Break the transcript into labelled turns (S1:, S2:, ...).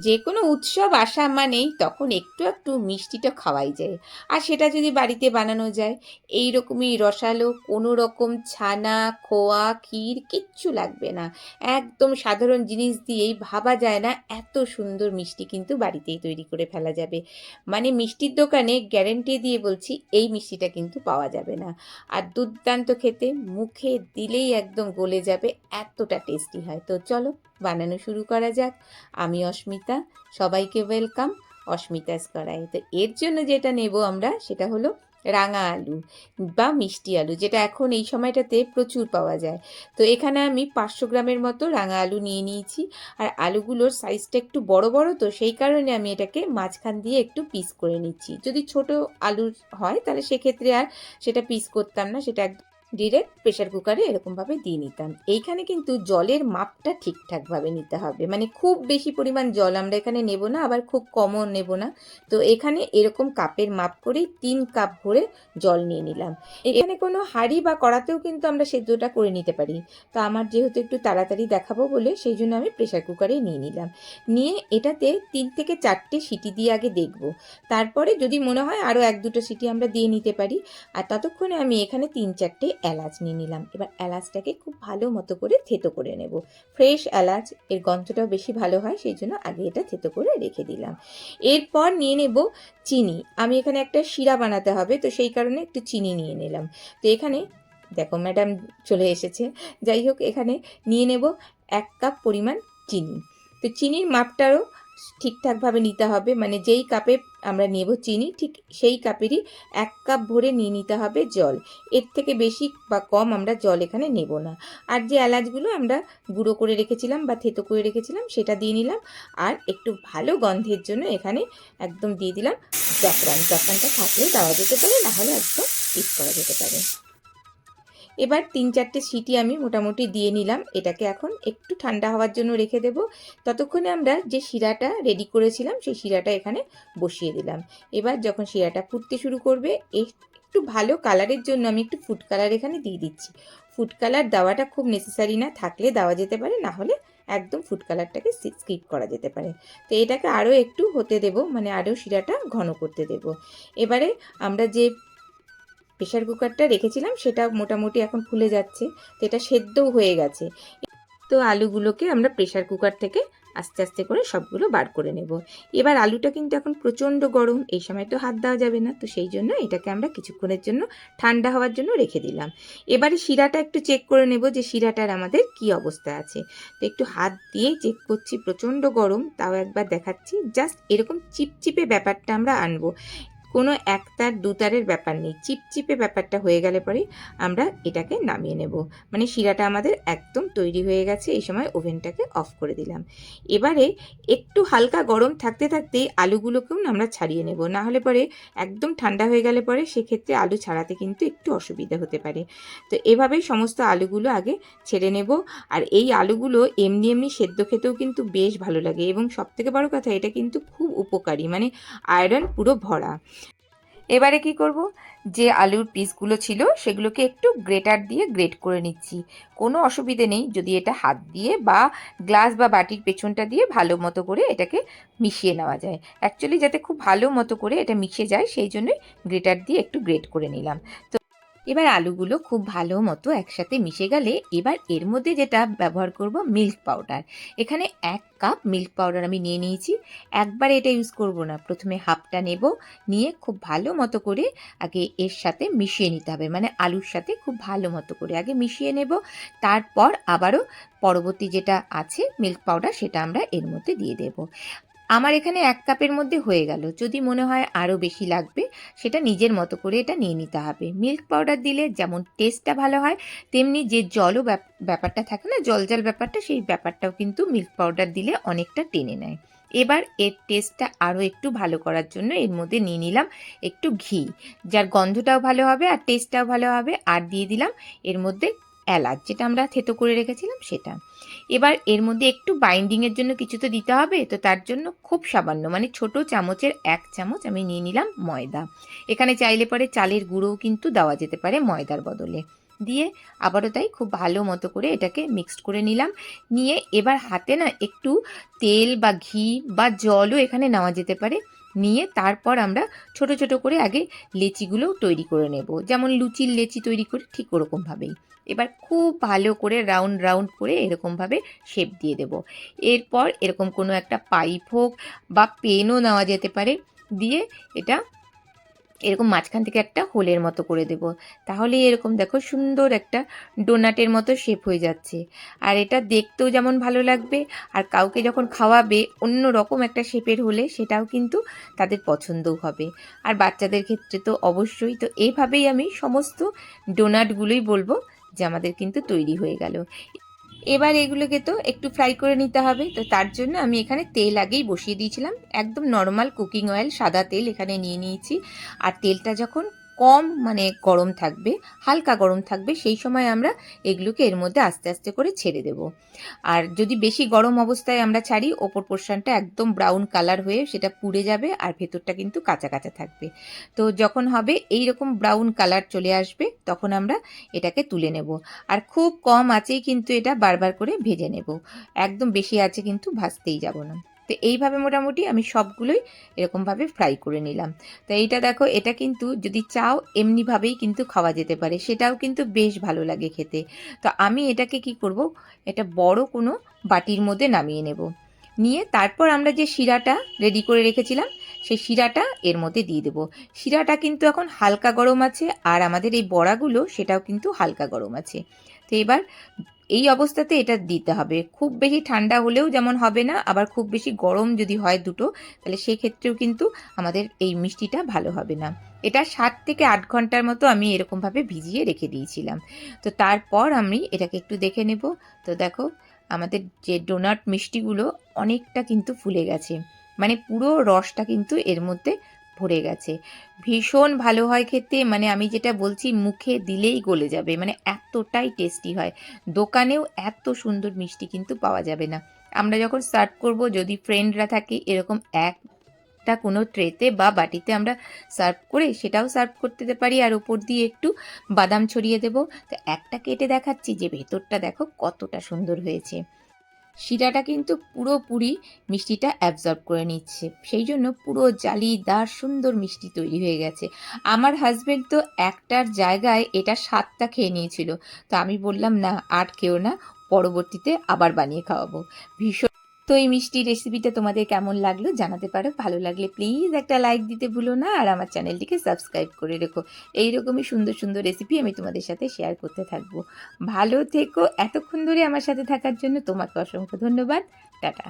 S1: যে কোনো উৎসব আসা মানেই তখন একটু একটু মিষ্টিটা খাওয়াই যায়। আর সেটা যদি বাড়িতে বানানো যায় এই রকমই রসালো কোনো রকম ছানা, খোয়া, ক্ষীর কিচ্ছু লাগবে না। একদম সাধারণ জিনিস দিয়েই ভাবা যায় না, এত সুন্দর মিষ্টি কিন্তু বাড়িতেই তৈরি করে ফেলা যাবে। মানে মিষ্টির দোকানে গ্যারেন্টি দিয়ে বলছি, এই মিষ্টিটা কিন্তু পাওয়া যাবে না। আর দুর্দান্ত খেতে, মুখে দিলেই একদম গলে যাবে, এতটা টেস্টি হয়। তো চলো বানানো শুরু করা যাক। আমি অস্মিতা, সবাইকে ওয়েলকাম। অস্মিতাস করাই তো এর জন্য যেটা নেব আমরা, সেটা হলো রাঙা আলু বা মিষ্টি আলু, যেটা এখন এই সময়টাতে প্রচুর পাওয়া যায়। তো এখানে আমি পাঁচশো গ্রামের মতো রাঙা আলু নিয়ে নিয়েছি। আর আলুগুলোর সাইজটা একটু বড় বড়, তো সেই কারণে আমি এটাকে মাঝখান দিয়ে একটু পিস করে নিচ্ছি। যদি ছোট আলু হয়, তাহলে সেক্ষেত্রে আর সেটা পিস করতাম না, সেটা একদম ডিরেক্ট প্রেশার কুকারে এরকমভাবে দিয়ে নিতাম। এইখানে কিন্তু জলের মাপটা ঠিকঠাকভাবে নিতে হবে। মানে খুব বেশি পরিমাণ জল আমরা এখানে নেব না, আবার খুব কমও নেব না। তো এখানে এরকম কাপের মাপ করে তিন কাপ ভরে জল নিয়ে নিলাম। এখানে কোনো হাঁড়ি বা কড়াতেও কিন্তু আমরা সেদ্ধটা করে নিতে পারি। তো আমার যেহেতু একটু তাড়াতাড়ি দেখাবো বলে সেই জন্য আমি প্রেশার কুকারে নিয়ে নিলাম। নিয়ে এটাতে তিন থেকে চারটে সিটি দিয়ে আগে দেখব। তারপরে যদি মনে হয় আরও এক দুটো সিটি আমরা দিয়ে নিতে পারি। আর ততক্ষণে আমি এখানে তিন চারটে এলাচ নিয়ে নিলাম। এবার এলাচটাকে খুব ভালো মতো করে থেতো করে নেব। ফ্রেশ এলাচ, এর গন্ধটাও বেশি ভালো হয়, সেই জন্য আগে এটা থেতো করে রেখে দিলাম। এরপর নিয়ে নেব চিনি। আমি এখানে একটা শিরা বানাতে হবে, তো সেই কারণে একটু চিনি নিয়ে নিলাম। তো এখানে দেখো, ম্যাডাম চলে এসেছে। যাই হোক, এখানে নিয়ে নেব এক কাপ পরিমাণ চিনি। তো চিনির মাপটারও ঠিকঠাকভাবে নিতে হবে। মানে যেই কাপে আমরা নেব চিনি, ঠিক সেই কাপেরই এক কাপ ভরে নিয়ে নিতে হবে জল। এর থেকে বেশি বা কম আমরা জল এখানে নেব না। আর যে এলাচগুলো আমরা গুঁড়ো করে রেখেছিলাম বা থেতো করে রেখেছিলাম, সেটা দিয়ে নিলাম। আর একটু ভালো গন্ধের জন্য এখানে একদম দিয়ে দিলাম জাফরান। জাফরানটা থাকলে দেওয়া যেতে পারে না হলে একদম পিস করা যেতে পারে। এবার তিন চারটে সিটি আমি মোটামুটি দিয়ে নিলাম। এটাকে এখন একটু ঠান্ডা হওয়ার জন্য রেখে দেব। ততক্ষণে আমরা যে শিরাটা রেডি করেছিলাম, সেই শিরাটা এখানে বসিয়ে দিলাম। এবার যখন শিরাটা ফুটতে শুরু করবে একটু ভালো কালারের জন্য আমি একটু ফুড কালার এখানে দিয়ে দিচ্ছি। ফুড কালার দেওয়াটা খুব নেসেসারি না, থাকলে দেওয়া যেতে পারে, না হলে একদম ফুড কালারটাকে স্কিপ করা যেতে পারে। তো এটাকে আরও একটু হতে দেব মানে আরও শিরাটা ঘন করতে দেব। এবারে আমরা যে প্রেশার কুকারটা রেখেছিলাম, সেটা মোটামুটি এখন ফুলে যাচ্ছে, তো এটা সেদ্ধও হয়ে গেছে। তো আলুগুলোকে আমরা প্রেশার কুকার থেকে আস্তে আস্তে করে সবগুলো বার করে নেব। এবার আলুটা কিন্তু এখন প্রচণ্ড গরম, এই সময় তো হাত দেওয়া যাবে না, তো সেই জন্য এটাকে আমরা কিছুক্ষণের জন্য ঠান্ডা হওয়ার জন্য রেখে দিলাম। এবারে শিরাটা একটু চেক করে নেব যে শিরাটার আমাদের কি অবস্থা আছে। তো একটু হাত দিয়ে চেক করছি, প্রচণ্ড গরম, তাও একবার দেখাচ্ছি জাস্ট এরকম চিপচিপে ব্যাপারটা আমরা আনব। কোনো একতার দুতারের ব্যাপার নেই। চিপচিপে ব্যাপারটা হয়ে গেলে পরে আমরা এটাকে নামিয়ে নেব। মানে শিরাটা আমাদের একদম তৈরি হয়ে গেছে, এই সময় ওভেনটাকে অফ করে দিলাম। এবারে একটু হালকা গরম থাকতে থাকতেই আলুগুলোকেও আমরা ছাড়িয়ে নেব। না হলে পরে একদম ঠান্ডা হয়ে গেলে পরে সেক্ষেত্রে আলু ছাড়াতে কিন্তু একটু অসুবিধা হতে পারে। তো এভাবেই সমস্ত আলুগুলো আগে ছেড়ে নেব। আর এই আলুগুলো এমনি এমনি সেদ্ধ খেতেও কিন্তু বেশ ভালো লাগে। এবং সবথেকে বড় কথা, এটা কিন্তু খুব উপকারী। মানে আয়রন পুরো ভরা। এবারে কি করব? যে আলুর পিসগুলো ছিল সেগুলোকে একটু গ্রেটার দিয়ে গ্রেট করে নিচ্ছি। কোনো অসুবিধে নেই, যদি এটা হাত দিয়ে বা গ্লাস বা বাটির পেছনটা দিয়ে ভালো মতো করে এটাকে মিশিয়ে নেওয়া যায়। অ্যাকচুয়ালি যাতে খুব ভালো মতো করে এটা মিশে যায়, সেই জন্যই গ্রেটার দিয়ে একটু গ্রেট করে নিলাম। তো এবার আলুগুলো খুব ভালো মতো একসাথে মিশে গেলে এবার এর মধ্যে যেটা ব্যবহার করব মিল্ক পাউডার এখানে এক কাপ মিল্ক পাউডার আমি নিয়ে নিয়েছি। একবার এটা ইউজ করব না। প্রথমে হাফটা নেব। নিয়ে খুব ভালো মতো করে আগে এর সাথে মিশিয়ে নিতে হবে। মানে আলুর সাথে খুব ভালো মতো করে আগে মিশিয়ে নেব। তারপর আবারও পরবর্তী যেটা আছে মিল্ক পাউডার সেটা আমরা এর মধ্যে দিয়ে দেব। আমার এখানে এক কাপের মধ্যে হয়ে গেল। যদি মনে হয় আরও বেশি লাগবে, সেটা নিজের মতো করে এটা নিয়ে নিতে হবে। মিল্ক পাউডার দিলে যেমন টেস্টটা ভালো হয়, তেমনি যে জলও ব্যাপ- ব্যাপারটা থাকে না জল জল ব্যাপারটা, সেই ব্যাপারটাও কিন্তু মিল্ক পাউডার দিলে অনেকটা টেনে নেয়। এবার এর টেস্টটা আরও একটু ভালো করার জন্য এর মধ্যে নিয়ে নিলাম একটু ঘি। যার গন্ধটাও ভালো হবে আর টেস্টটাও ভালো হবে। আর দিয়ে দিলাম এর মধ্যে এলাচ, যেটা আমরা থেতো করে রেখেছিলাম সেটা। এবার এর মধ্যে একটু বাইন্ডিংয়ের জন্য কিছু তো দিতে হবে, তো তার জন্য খুব সামান্য মানে ছোট চামচের এক চামচ আমি নিয়ে নিলাম ময়দা। এখানে চাইলে পরে চালের গুঁড়োও কিন্তু দেওয়া যেতে পারে ময়দার বদলে। দিয়ে আবারও তাই খুব ভালো মতো করে এটাকে মিক্সড করে নিলাম। নিয়ে এবার হাতে না একটু তেল বা ঘি বা জলও এখানে নেওয়া যেতে পারে। নিয়ে তারপর আমরা ছোট ছোট করে আগে লেচিগুলো তৈরি করে নেব। যেমন লুচির লেচি তৈরি করি ঠিক ওরকমভাবেই। এবার খুব ভালো করে রাউন্ড রাউন্ড করে এরকমভাবে শেপ দিয়ে দেব। এরপর এরকম কোনো একটা পাইপ হোক বা পেনও নেওয়া যেতে পারে। দিয়ে এটা এরকম মাঝখান থেকে একটা হোলের মতো করে দেব। তাহলে এরকম দেখো সুন্দর একটা ডোনাটের মতো শেপ হয়ে যাচ্ছে। আর এটা দেখতেও যেমন ভালো লাগবে, আর কাউকে যখন খাওয়াবে অন্য রকম একটা শেপের হলে, সেটাও কিন্তু তাদের পছন্দও হবে। আর বাচ্চাদের ক্ষেত্রে তো অবশ্যই, তো এইভাবেই আমি সমস্ত ডোনাটগুলোই বলব যে আমাদের কিন্তু তৈরি হয়ে গেল। এবার এগুলোকে তো একটু ফ্রাই করে নিতে হবে। তো তার জন্য আমি এখানে তেল আগেই বসিয়ে দিয়েছিলাম। একদম নর্মাল কুকিং অয়েল সাদা তেল এখানে নিয়ে নিয়েছি। আর তেলটা যখন কম মানে গরম থাকবে, হালকা গরম থাকবে, সেই সময় আমরা এগুলোকে এর মধ্যে আস্তে আস্তে করে ছেড়ে দেব। আর যদি বেশি গরম অবস্থায় আমরা ছাড়ি, ওপর পোর্শনটা একদম ব্রাউন কালার হয়ে সেটা পুড়ে যাবে আর ভেতরটা কিন্তু কাঁচা কাঁচা থাকবে। তো যখন হবে এই রকম ব্রাউন কালার চলে আসবে, তখন আমরা এটাকে তুলে নেব। আর খুব কম আঁচেই কিন্তু এটা বারবার করে ভেজে নেব। একদম বেশি আছে কিন্তু ভাজতেই যাব না। তো এইভাবে মোটামুটি আমি সবগুলোই এরকমভাবে ফ্রাই করে নিলাম। তো এইটা দেখো, এটা কিন্তু যদি চাও এমনিভাবেই কিন্তু খাওয়া যেতে পারে, সেটাও কিন্তু বেশ ভালো লাগে খেতে। তো আমি এটাকে কি করব এটা বড় কোনো বাটির মধ্যে নামিয়ে নেব। নিয়ে তারপর আমরা যে শিরাটা রেডি করে রেখেছিলাম, সেই শিরাটা এর মধ্যে দিয়ে দেবো। শিরাটা কিন্তু এখন হালকা গরম আছে, আর আমাদের এই বড়াগুলো সেটাও কিন্তু হালকা গরম আছে। তো এবার এই অবস্থাতে এটা দিতে হবে। খুব বেশি ঠান্ডা হলেও যেমন হবে না, আবার খুব বেশি গরম যদি হয় দুটো, তাহলে সেক্ষেত্রেও কিন্তু আমাদের এই মিষ্টিটা ভালো হবে না। এটা সাত থেকে আট ঘণ্টার মতো আমি এরকমভাবে ভিজিয়ে রেখে দিয়েছিলাম। তো তারপর আমি এটাকে একটু দেখে নেব। তো দেখো, আমাদের যে ডোনাট মিষ্টিগুলো অনেকটা কিন্তু ফুলে গেছে। মানে পুরো রসটা কিন্তু এর মধ্যে ভরে গেছে। ভীষণ ভালো হয় খেতে মানে আমি যেটা বলছি মুখে দিলেই গলে যাবে মানে এতটাই টেস্টি হয়। দোকানেও এত সুন্দর মিষ্টি কিন্তু পাওয়া যাবে না। আমরা যখন সার্ভ করব, যদি ফ্রেন্ডরা থাকে, এরকম একটা কোনো ট্রেতে বা বাটিতে আমরা সার্ভ করে সেটাও সার্ভ করতে পারি, আর ওপর দিয়ে একটু বাদাম ছড়িয়ে দেব। তো একটা কেটে দেখাচ্ছি, যে ভেতরটা দেখো কতটা সুন্দর হয়েছে। শিরাটা কিন্তু পুরোপুরি মিষ্টিটা অ্যাবজর্ব করে নিচ্ছে। সেই জন্য পুরো জালিদার সুন্দর মিষ্টি তৈরি হয়ে গেছে। আমার হাজব্যান্ড তো একটার জায়গায় এটা সাতটা খেয়ে নিয়েছিল। তো আমি বললাম, না আট খেও না, পরবর্তীতে আবার বানিয়ে খাওয়াবো। ভীষণ তো এই মিষ্টি রেসিপিটা তোমাদের কেমন লাগল জানাতে পারো। ভালো লাগলে প্লিজ একটা লাইক দিতে ভুলো না আর আমার চ্যানেলটিকে সাবস্ক্রাইব করে রেখো। এইরকমই সুন্দর সুন্দর রেসিপি আমি তোমাদের সাথে শেয়ার করতে থাকব। ভালো থেকো। এতক্ষণ ধরে আমার সাথে থাকার জন্য তোমাকে অসংখ্য ধন্যবাদ। টাটা।